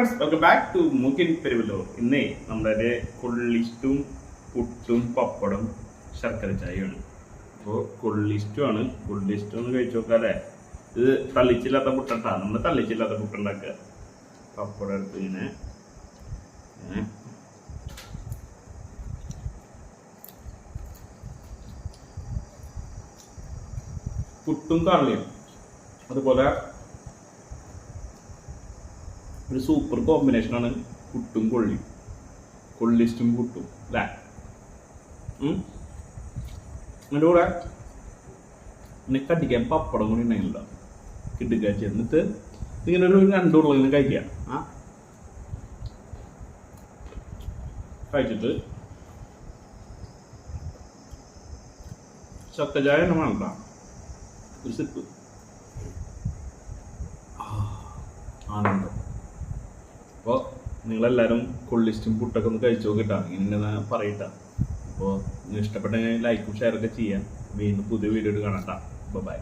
Friends welcome back to മുഖിൻ പെരുവല്ലോ ഇന്നേ നമ്മുടെ കൊള്ളിസ്റ്റും പുട്ടും പപ്പടും ശർക്കര ചായയാണ്. അപ്പോൾ കൊള്ളിസ്റ്റുമാണ് കൊള്ളിസ്റ്റു ഒന്ന് കഴിച്ചു നോക്കാല്ലേ ഇത് തള്ളിച്ചില്ലാത്ത പുട്ടട്ടാ. നമ്മൾ തള്ളിച്ചില്ലാത്ത പുട്ടുണ്ടാക്കുക പപ്പടം എടുത്ത് ഇങ്ങനെ പുട്ടും തള്ളിയും. അതുപോലെ ഒരു സൂപ്പർ കോമ്പിനേഷനാണ് പുട്ടും കൊള്ളിയും കൊള്ളിസ്റ്റും പുട്ടും അല്ലേ? അതിന്റെ കൂടെ നിനക്ക് അടിക്കാൻ പപ്പടം കൂടി ഉണ്ടെങ്കിലോ കിട്ടുക ചെന്നിട്ട് ഇങ്ങനെ ഒരു രണ്ടുള്ള കഴിക്കുക. ആ? കഴിച്ചിട്ട് ചക്കചായ ഒന്നും വേണ്ട. ഒരു സിപ്പ് ആനന്ദം. അപ്പോൾ നിങ്ങളെല്ലാവരും കൊള്ളിസ്റ്റും പുട്ടൊക്കെ ഒന്ന് കഴിച്ചു നോക്കിട്ടാ. ഇങ്ങനെ പറയട്ടാ. അപ്പോൾ ഇഷ്ടപ്പെട്ടെങ്കിൽ ലൈക്കും ഷെയറൊക്കെ ചെയ്യാം വീണ്ടും പുതിയ വീഡിയോ കാണാം ബൈ